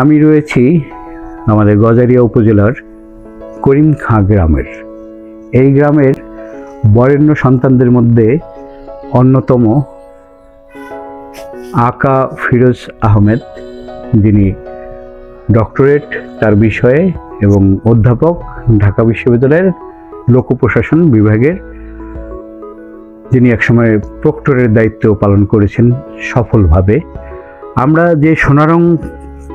আমি রয়েছি আমাদের গজারিয়া উপজেলার করিম খাঁ গ্রামের। এই গ্রামের বরেণ্য সন্তানদের মধ্যে অন্যতম আকা ফিরোজ আহমেদ, যিনি ডক্টরেট তার বিষয়ে এবং অধ্যাপক ঢাকা বিশ্ববিদ্যালয়ের লোক প্রশাসন বিভাগের, যিনি একসময় প্রক্টরের দায়িত্ব পালন করেছেন সফলভাবে। আমরা যে সোনারং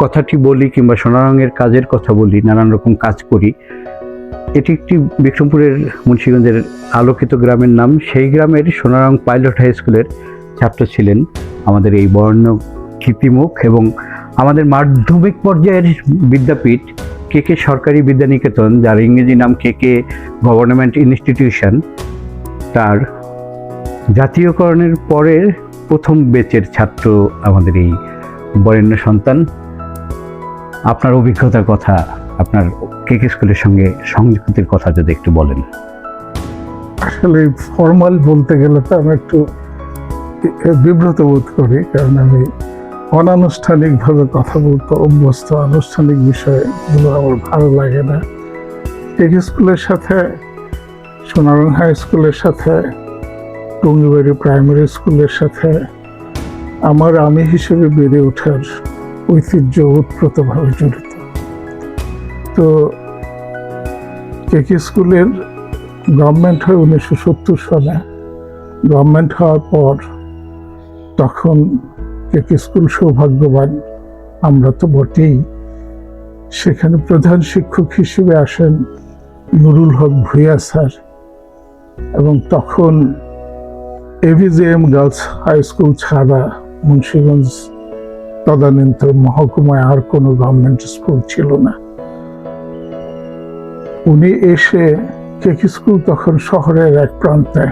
কথাটি বলি কিংবা সোনারঙের কাজের কথা বলি, নানান রকম কাজ করি। এটি একটি বিক্রমপুরের মুন্সিগঞ্জের আলোকিত গ্রামের নাম। সেই গ্রামের সোনারং পাইলট হাই স্কুলের ছাত্র ছিলেন আমাদের এই বর্ণ কীর্তিমুখ এবং আমাদের মাধ্যমিক পর্যায়ের বিদ্যাপীঠ কে কে সরকারি বিদ্যানিকেতন, যার ইংরেজি নাম কে কে গভর্নমেন্ট ইনস্টিটিউশন, তার জাতীয়করণের পরের প্রথম বেচের ছাত্র আমাদের এই বরেণ্য সন্তান। আপনার অভিজ্ঞতার কথা, আপনার কে কে স্কুলের সঙ্গে সংযুক্তির কথা যদি একটু বলেন। আসলে ফর্মাল বলতে গেলে তো আমি একটু বিব্রত বোধ করি, কারণ আমি অনানুষ্ঠানিকভাবে কথা বলতে অভ্যস্ত, আনুষ্ঠানিক বিষয়গুলো আমার ভালো লাগে না। এক স্কুলের সাথে সোনারং হাই স্কুলের সাথে, টঙ্গিবাড়ি প্রাইমারি স্কুলের সাথে, আমার আমি হিসেবে বেড়ে ওঠার ঐতিহ্য ওতপ্রোতভাবে জড়িত। তো কেকে স্কুলের গভর্নমেন্ট হয় উনিশশো সত্তর সালে গভর্নমেন্ট হওয়ার পর তখন কেকে স্কুল সৌভাগ্যবান, আমরা তো বটেই। সেখানে প্রধান শিক্ষক হিসেবে আসেন নুরুল হক ভুইয়া স্যার এবং তখন এভিজেএম গার্লস হাই স্কুল ছাড়া মুন্সিগঞ্জ তদানীন্তন মহকুমায় আর কোনো গভর্নমেন্ট স্কুল ছিল না। উনি এসে কেক স্কুল তখন শহরের এক প্রান্তে,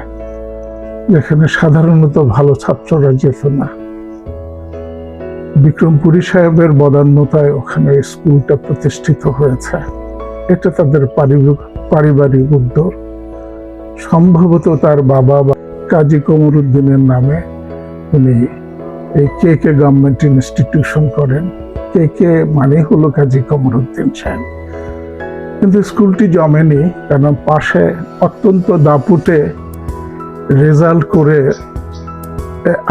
যেখানে সাধারণত ভালো ছাত্ররা যেত না। বিক্রমপুরী সাহেবের বদান্যতায় ওখানে স্কুলটা প্রতিষ্ঠিত হয়েছে। এটা তাদের পারিবারিক উদ্যোগ। সম্ভবত তার বাবা বা কাজী কমরুদ্দিনের নামে উনি এই কে কে গভর্নমেন্ট ইনস্টিটিউশন করেন, কে কে মানে হলো কাজী কমরুদ্দিন সাহেব কিন্তু স্কুলটি জমেনি, কারণ পাশে অত্যন্ত দাপুটে রেজাল্ট করে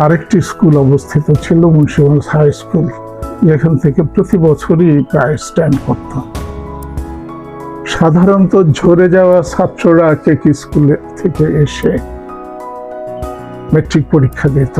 আরেকটি স্কুল অবস্থিত ছিল মুন্সিগঞ্জ হাই স্কুল যেখান থেকে প্রতি বছরই প্রায় স্ট্যান্ড করত। সাধারণত ঝরে যাওয়া ছাত্ররা কেক স্কুলে থেকে এসে মেট্রিক পরীক্ষা দিত।